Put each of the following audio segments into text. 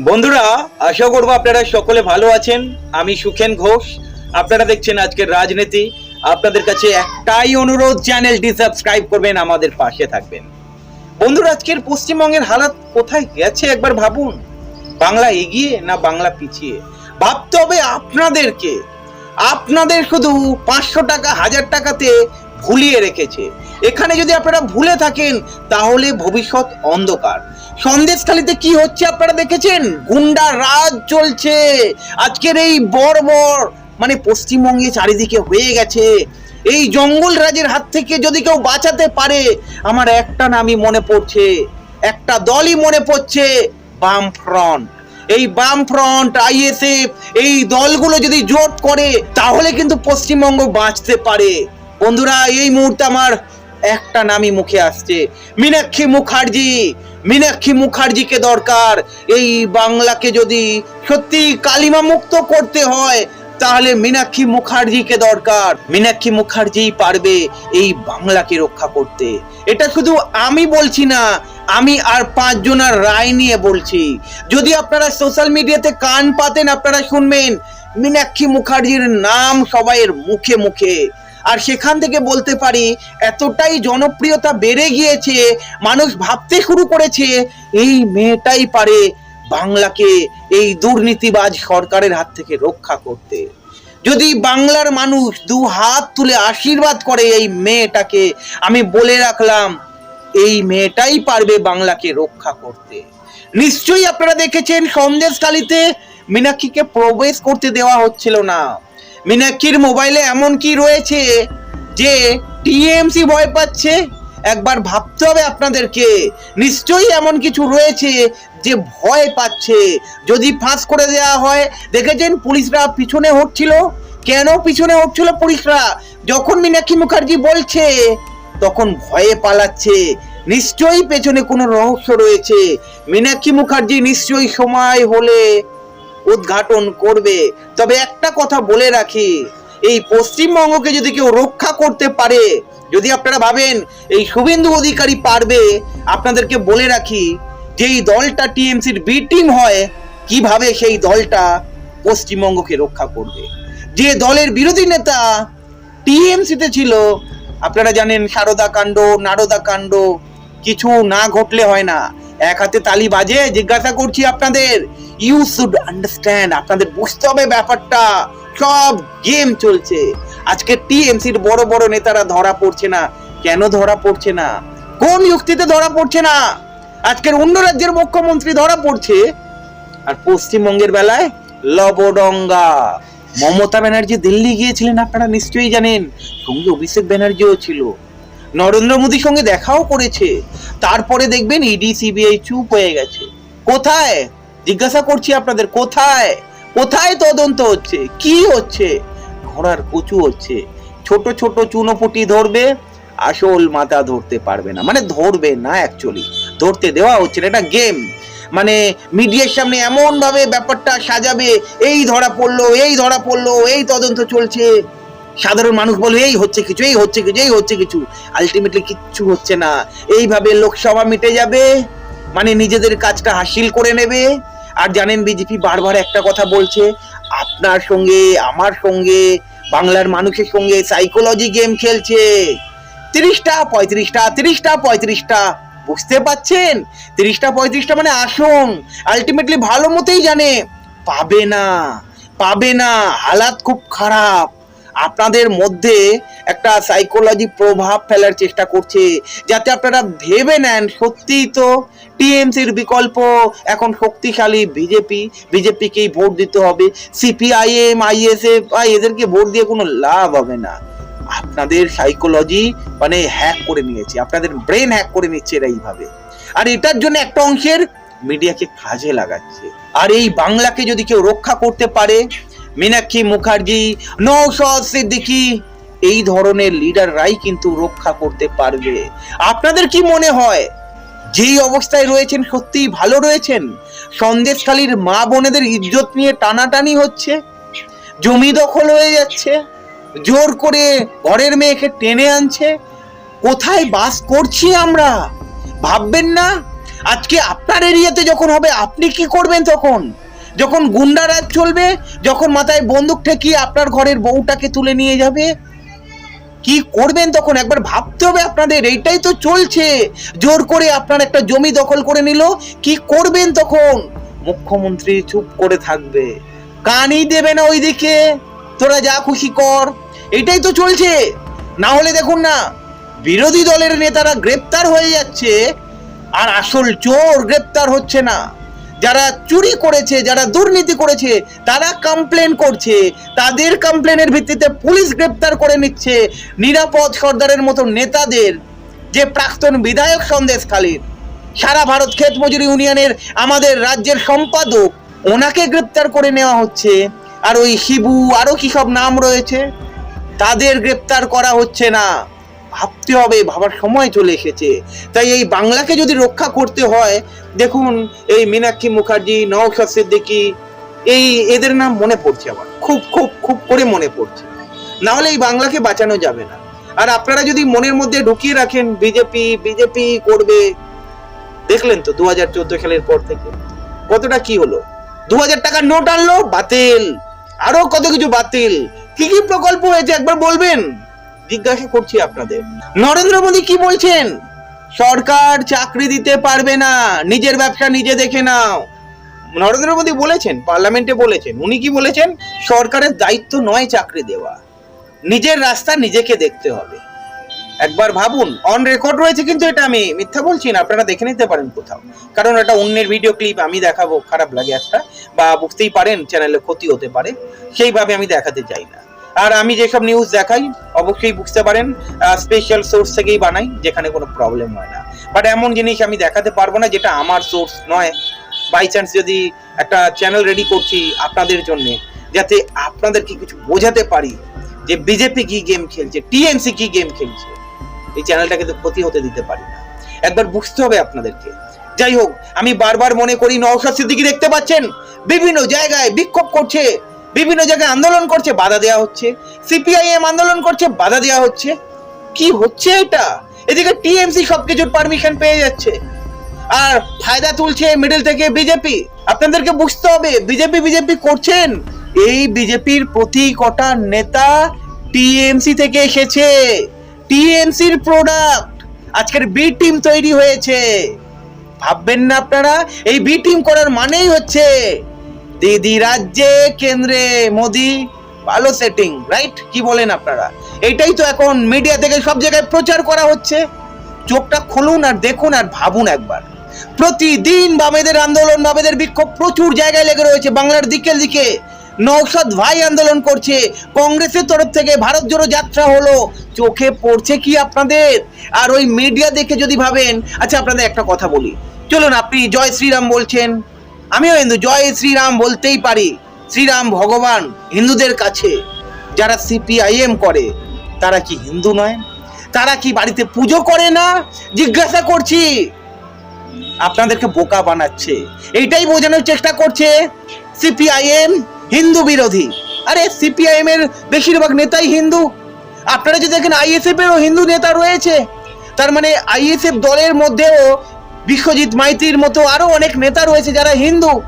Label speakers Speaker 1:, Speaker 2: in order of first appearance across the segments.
Speaker 1: বন্ধুরা, আশা করব আপনারা সকলে ভালো আছেন। আমি সুখেন ঘোষ। আপনারা দেখছেন আজকের রাজনীতি। আপনাদের কাছে একটাই অনুরোধ, চ্যানেলটি সাবস্ক্রাইব করবেন, আমাদের পাশে থাকবেন। বন্ধুরা, আজকের পশ্চিমবঙ্গের হালাত কোথায় গেছে একবার ভাবুন? বাংলা এগিয়ে না বাংলা পিছিয়ে? ভাবতে হবে আপনাদেরকে। আপনাদের শুধু পাঁচশো টাকা, হাজার টাকাতে ভুলিয়ে রেখেছে। এখানে যদি আপনারা ভুলে থাকেন, তাহলে ভবিষ্যৎ অন্ধকার। সন্দেশখালিতে কি হচ্ছে আপনারা দেখেছেন? গুন্ডা রাজ চলছে। আজকের এই বর্বর মানে পশ্চিমবঙ্গে চারিদিকে হয়ে গেছে। এই জঙ্গল রাজের হাত থেকে যদি কেউ বাঁচাতে পারে, আমার একটা নামই মনে পড়ছে, একটা দলই মনে পড়ছে বাম ফ্রন্ট এই বাম ফ্রন্ট আইএসএফ, এই দলগুলো যদি জোট করে, তাহলে কিন্তু পশ্চিমবঙ্গ বাঁচতে পারে। বন্ধুরা, এই মুহূর্তে আমার একটা নামই মুখে আসছে। মীনাক্ষী মুখার্জি, মীনাক্ষী মুখার্জিকে দরকার। এই বাংলাকে যদি সত্যি কালিমা মুক্ত করতে হয়, তাহলে মীনাক্ষী মুখার্জিকে দরকার। মীনাক্ষী মুখার্জি পারবে এই বাংলাকে রক্ষা করতে। এটা শুধু আমি বলছি না, আমি আর পাঁচজনের রায় নিয়ে বলছি। যদি আপনারা সোশ্যাল মিডিয়াতে কান পাতেন, আপনারা শুনবেন, মীনাক্ষী মুখার্জির নাম সবাইয়ের মুখে মুখে। আর সেখান থেকে বলতে পারি, এতটাই জনপ্রিয়তা বেড়ে গিয়েছে, মানুষ ভাবতে শুরু করেছে, এই মেয়েটাই পারে বাংলাকে এই দুর্নীতিবাজ সরকারের হাত থেকে রক্ষা করতে। যদি বাংলার মানুষ দু হাত তুলে আশীর্বাদ করে এই মেয়েটাকে, আমি বলে রাখলাম, এই মেয়েটাই পারবে বাংলাকে রক্ষা করতে। নিশ্চয়ই আপনারা দেখেছেন সন্দেশকালীতে মীনাক্ষীকে প্রবেশ করতে দেওয়া হচ্ছিল না। মীনাক্ষীর মোবাইলে এমন কি রয়েছে যে টিএমসি ভয় পাচ্ছে? একবার ভাবতে হবে আপনাদেরকে। নিশ্চয়ই এমন কিছু রয়েছে যে ভয় পাচ্ছে। যদি ফাঁস করে দেওয়া হয়, দেখেছেন পুলিশরা পিছনে হচ্ছিল কেন পিছনে হচ্ছিল পুলিশরা? যখন মীনাক্ষী মুখার্জি বলছে, তখন ভয়ে পালাচ্ছে। নিশ্চয়ই পেছনে কোনো রহস্য রয়েছে। মীনাক্ষী মুখার্জি নিশ্চয়ই সময় হলে উদ্ঘাটন করবে। তবে একটা কথা বলে রাখি, এই পশ্চিমবঙ্গকে যদি কেউ রক্ষা করতে পারে, যদি আপনারা ভাবেন এই শুভেন্দু অধিকারী পারবে, আপনাদেরকে বলে রাখি যে এই দলটা টিএমসির বি টিম হয়, কীভাবে সেই দলটা পশ্চিমবঙ্গকে রক্ষা করবে। যে দলের বিরোধী নেতা টিএমসিতে ছিল, আপনারা জানেন সারদা কাণ্ড, নারদা কাণ্ড, কিছু না ঘটলে হয় না। এক হাতে তালি বাজে জিজ্ঞাসা করছি আপনাদের ইউ শুড আন্ডারস্ট্যান্ড আপনাদের বুঝতে হবে ব্যাপারটা। সব গেম চলছে। আজকে টিএমসির বড় বড় নেতারা ধরা পড়ছে না। কেন ধরা পড়ছে না? কোন যুক্তিতে ধরা পড়ছে না? আজকের অন্য রাজ্যের মুখ্যমন্ত্রী ধরা পড়ছে। আর পশ্চিমবঙ্গের বেলায় লবডঙ্গা। মমতা ব্যানার্জি দিল্লি গিয়েছিলেন, আপনারা নিশ্চয়ই জানেন। সঙ্গে অভিষেক ব্যানার্জিও ছিল। নরেন্দ্র মোদীর সঙ্গে দেখাও করেছে। তারপরে দেখবেন ইডি সিবিআই চুপ হয়ে গেছে। কোথায়? জিজ্ঞাসা করছি আপনাদের, কোথায়? কোথায় তদন্ত হচ্ছে? কি হচ্ছে? ঘোড়ার কচু হচ্ছে। ছোট ছোট চুনোপুটি ধরবে, আসল মাথা ধরতে পারবে না। মানে ধরবে না অ্যাকচুয়ালি ধরতে দেওয়া হচ্ছে না, এটা গেম মানে মিডিয়ার সামনে এমন ভাবে ব্যাপারটা সাজাবে, এই ধরা পড়ল, এই ধরা পড়ল, এই তদন্ত চলছে। সাধারণ মানুষ বলবে এই হচ্ছে কিছু, এই হচ্ছে কিছু, এই হচ্ছে কিছু। আলটিমেটলি কিচ্ছু হচ্ছে না। এইভাবে লোকসভা মিটে যাবে মানে নিজেদের কাজটা হাসিল করে নেবে। আর জানেন বিজেপি বারবার একটা কথা বলছে, আপনার সঙ্গে, আমার সঙ্গে, বাংলার মানুষের সঙ্গে সাইকোলজি গেম খেলছে। তিরিশটা, পঁয়ত্রিশটা তিরিশটা, পঁয়ত্রিশটা, বুঝতে পাচ্ছেন? তিরিশটা, পঁয়ত্রিশটা মানে আসুন। আলটিমেটলি ভালো মতোই জানে। পাবে না পাবে না, হালাত খুব খারাপ। আপনাদের মধ্যে একটা সাইকোলজি প্রভাব ফেলার চেষ্টা করছে, যাতে আপনারা ভেবে নেন সত্যিই তো টিএমসির বিকল্প, এখন শক্তিশালী বিজেপি, বিজেপিকেই ভোট দিতে হবে সিপিআইএম আইএসএফ এদেরকে ভোট দিয়ে কোনো লাভ হবে না। আপনাদের সাইকোলজি মানে হ্যাক করে নিয়েছে, আপনাদের ব্রেন হ্যাক করে নিচ্ছে এরা এইভাবে। আর এটার জন্য একটা অংশের মিডিয়াকে কাজে লাগাচ্ছে। আর এই বাংলাকে যদি কেউ রক্ষা করতে পারে মীনাক্ষী মুখার্জি নৌশদ সিদ্দিকি, এই ধরনের লিডাররাই কিন্তু রক্ষা করতে পারবে। আপনাদের কি মনে হয়? যেই অবস্থায় রয়েছেন, সত্যিই ভালো রয়েছেন? সন্দেশখালীর মা বোনেদের ইজ্জত নিয়ে টানাটানি হচ্ছে? জমি দখল হয়ে যাচ্ছে? জোর করে ঘরের মেয়েকে টেনে আনছে? কোথায় বাস করছি আমরা? ভাববেন না? আজকে আপনার এরিয়াতে যখন হবে, আপনি কি করবেন তখন? যখন গুন্ডারাজ চলবে, যখন মাথায় বন্দুক ঠেকিয়ে আপনার ঘরের বউটাকে তুলে নিয়ে যাবে, কি করবেন তখন? একবার ভাবতে হবে আপনাদের, এইটাই তো চলছে। জোর করে আপনার একটা জমি দখল করে নিল, কি করবেন তখন? মুখ্যমন্ত্রী চুপ করে থাকবে। কানই দেবে না ওইদিকে। তোরা যা খুশি কর। এটাই তো চলছে। না হলে দেখুন না, বিরোধী দলের নেতারা গ্রেপ্তার হয়ে যাচ্ছে, আর আসল চোর গ্রেপ্তার হচ্ছে না। যারা চুরি করেছে, যারা দুর্নীতি করেছে, তারা কমপ্লেন করছে। তাদের কমপ্লেনের ভিত্তিতে পুলিশ গ্রেপ্তার করে নিচ্ছে নিরাপদ সর্দারের মতো নেতাদের। যে প্রাক্তন বিধায়ক সন্দেশ খালির সারা ভারত ক্ষেত মজুরি ইউনিয়নের আমাদের রাজ্যের সম্পাদক, ওনাকে গ্রেপ্তার করে নেওয়া হচ্ছে। আর ওই শিবু, আরও কি সব নাম রয়েছে? তাদের গ্রেপ্তার করা হচ্ছে না। ভাবতে হবে, ভাবার সময় চলে এসেছে। তাই এই বাংলাকে যদি রক্ষা করতে হয়, দেখুন এই মীনাক্ষী মুখার্জি, নওশাদ সিদ্দিকী, এই এদের নাম মনে পড়ছে আমার। খুব খুব খুব করে মনে পড়ছে। না হলে এই বাংলাকে বাঁচানো যাবে না। আর আপনারা যদি মনের মধ্যে ঢুকিয়ে রাখেন, বিজেপি বিজেপি করবে, দেখলেন তো দু হাজার চোদ্দ সালের পর থেকে। কতটা কি হলো? দু হাজার টাকার নোট আনলো, বাতিল। আরও কত কিছু বাতিল। কি কি প্রকল্প হয়েছে একবার বলবেন? জিজ্ঞাসা করছি আপনাদের। নরেন্দ্র মোদী কি বলছেন? সরকার চাকরি দিতে পারবে না, নিজের ব্যবসা নিজে দেখে নাও। নরেন্দ্র মোদী বলেছেন, পার্লামেন্টে বলেছেন, উনি কি বলেছেন? সরকারের দায়িত্ব নয় চাকরি দেওয়া, নিজের রাস্তা নিজেকে দেখতে হবে। একবার ভাবুন অন রেকর্ড রয়েছে কিন্তু এটা আমি মিথ্যা বলছি না, আপনারা দেখে নিতে পারেন কোথাও। কারণ এটা অন্যের ভিডিও ক্লিপ আমি দেখাবো, খারাপ লাগে একটা, বা বুঝতেই পারেন চ্যানেলে ক্ষতি হতে পারে, সেইভাবে আমি দেখাতে চাই না। আর আমি যেসব নিউজ দেখাই, অবশ্যই বুঝতে পারেন স্পেশাল সোর্স থেকেই বানাই, যেখানে কোনো প্রবলেম হয় না। বাট এমন জিনিস আমি দেখাতে পারব না, যেটা আমার সোর্স নয়। বাই চান্স যদি একটা চ্যানেল রেডি করছি আপনাদের জন্যে, যাতে আপনাদেরকে কিছু বোঝাতে পারি যে বিজেপি কি গেম খেলছে টিএমসি কি গেম খেলছে। এই চ্যানেলটাকে তো ক্ষতি হতে দিতে পারি না। একবার বুঝতে হবে আপনাদেরকে। যাই হোক, আমি বারবার মনে করি, নওশাদ সিদ্দিকি দেখতে পাচ্ছেন? বিভিন্ন জায়গায় বিক্ষোভ করছে। বিভিন্ন জায়গায় আন্দোলন করছে, বাধা দেওয়া হচ্ছে। সিপিআইএম আন্দোলন করছে, বাধা দেওয়া হচ্ছে। কি হচ্ছে এটা? এদিকে টিএমসি সবকিছুর পারমিশন পেয়ে যাচ্ছে। আর ফায়দা তুলছে মিডল থেকে বিজেপি আপনাদেরকে বুঝতে হবে বিজেপি বিজেপি করছেন। এই বিজেপির প্রতি কটা নেতা টিএমসি থেকে এসেছে। টিএমসির প্রোডাক্ট আজকের বি টিম তৈরি হয়েছে। ভাববেন না আপনারা, এই বি টিম করার মানেই হচ্ছে দিদি রাজ্যে কেন্দ্রে, মোদি, ভালো সেটিং রাইট কি বলেন আপনারা? এটাই তো এখন মিডিয়া থেকে সব জায়গায় প্রচার করা হচ্ছে। চোখটা খুলুন আর দেখুন আর ভাবুন একবার। প্রতিদিন বামেদের আন্দোলন, বামেদের বিক্ষোভ প্রচুর জায়গায় লেগে রয়েছে। বাংলার দিকে দিকে নৌসাদ ভাই আন্দোলন করছে। কংগ্রেসের তরফ থেকে ভারত জোড়ো যাত্রা হলো। চোখে পড়ছে কি আপনাদের? আর ওই মিডিয়া দেখে যদি ভাবেন আচ্ছা আপনাদের একটা কথা বলি। চলুন, আপনি জয় শ্রীরাম বলছেন। আমিও হিন্দু। জয় শ্রীরাম বলতেই পারি, শ্রীরাম ভগবান হিন্দুদের কাছে। যারা সিপিআইএম করে, তারা কি হিন্দু নয়? তারা কি বাড়িতে পুজো করে না? জিজ্ঞাসা করছি। আপনাদেরকে বোকা বানাচ্ছে। এইটাই বোঝানোর চেষ্টা করছে সিপিআইএম হিন্দু বিরোধী। আরে সিপিআইএম এর বেশিরভাগ নেতাই হিন্দু। আপনারা যদি দেখেন আইএসএফ এরও হিন্দু নেতা রয়েছে, তার মানে আইএসএফ দলের মধ্যেও বিশ্বজিৎ মাইতির মতো আরও অনেক নেতা রয়েছে যারা হিন্দু।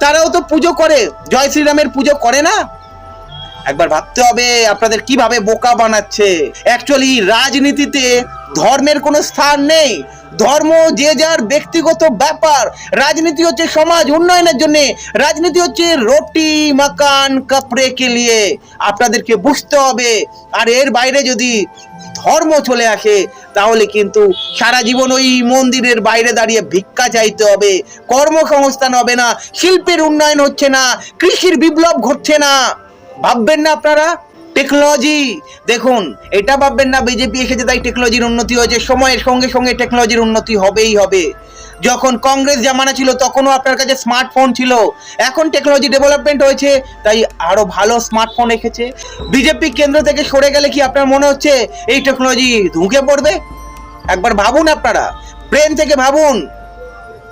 Speaker 1: তারাও তো পুজো করে। জয় শ্রীরামের পুজো করে না? একবার ভাবতে হবে আপনাদের কীভাবে বোকা বানাচ্ছে। অ্যাকচুয়ালি রাজনীতিতে ধর্মের কোনো স্থান নেই। ধর্ম যে যার ব্যক্তিগত ব্যাপার। রাজনীতি হচ্ছে সমাজ উন্নয়নের জন্য। রাজনীতি হচ্ছে রুটি মাকান কাপড়ে কে লিয়ে আপনাদেরকে বুঝতে হবে। আর এর বাইরে যদি ধর্ম চলে আসে তাহলে কিন্তু সারা জীবন ওই মন্দিরের বাইরে দাঁড়িয়ে ভিক্ষা চাইতে হবে, কর্মসংস্থান হবে না, শিল্পের উন্নয়ন হচ্ছে না, কৃষির বিপ্লব ঘটছে না। ভাববেন না আপনারা? টেকনোলজি, দেখুন, এটা ভাববেন না, বিজেপি এসেছে তাই টেকনোলজির উন্নতি হয়েছে, সময়ের সঙ্গে সঙ্গে টেকনোলজির উন্নতি হবেই হবে। যখন কংগ্রেস জামানা ছিল, তখনও আপনার কাছে স্মার্টফোন ছিল। এখন টেকনোলজি ডেভেলপমেন্ট হয়েছে, তাই আরও ভালো স্মার্টফোন এসেছে বিজেপি কেন্দ্র থেকে সরে গেলে কি আপনার মনে হচ্ছে, এই টেকনোলজি ধুঁকে পড়বে? একবার ভাবুন আপনারা ব্রেন থেকে ভাবুন।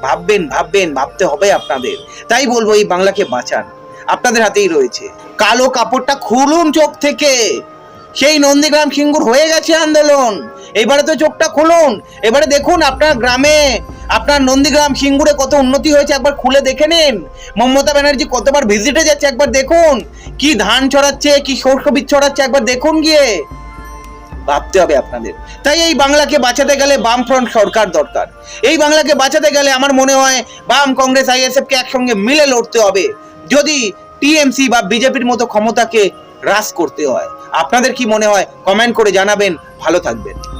Speaker 1: ভাববেন ভাববেন, ভাবতে হবে আপনাদের। তাই বলব, এই বাংলাকে বাঁচান। আপনাদের হাতেই রয়েছে। কালো কাপড়টা খুলুন চোখ থেকে। সেই নন্দীগ্রাম সিঙ্গুর হয়ে গেছে আন্দোলন। এবারে তো চোখটা খুলুন। এবারে দেখুন আপনার গ্রামে আপনার নন্দীগ্রাম সিঙ্গুরে কত উন্নতি হয়েছে একবার খুলে দেখে নিন। মমতা ব্যানার্জি কতবার ভিজিটে যাচ্ছে একবার দেখুন। কি ধান ছড়াচ্ছে, কি শস্য বীজ ছড়াচ্ছে একবার দেখুন গিয়ে। ভাবতে হবে আপনাদের। তাই এই বাংলাকে বাঁচাতে গেলে বামফ্রন্ট সরকার দরকার। এই বাংলাকে বাঁচাতে গেলে আমার মনে হয় বাম কংগ্রেস আইএসএফ কে একসঙ্গে মিলে লড়তে হবে। যদি টিএমসি বা বিজেপির মতো ক্ষমতাকে হ্রাস করতে হয়। আপনাদের কি মনে হয়? কমেন্ট করে জানাবেন। ভালো থাকবেন।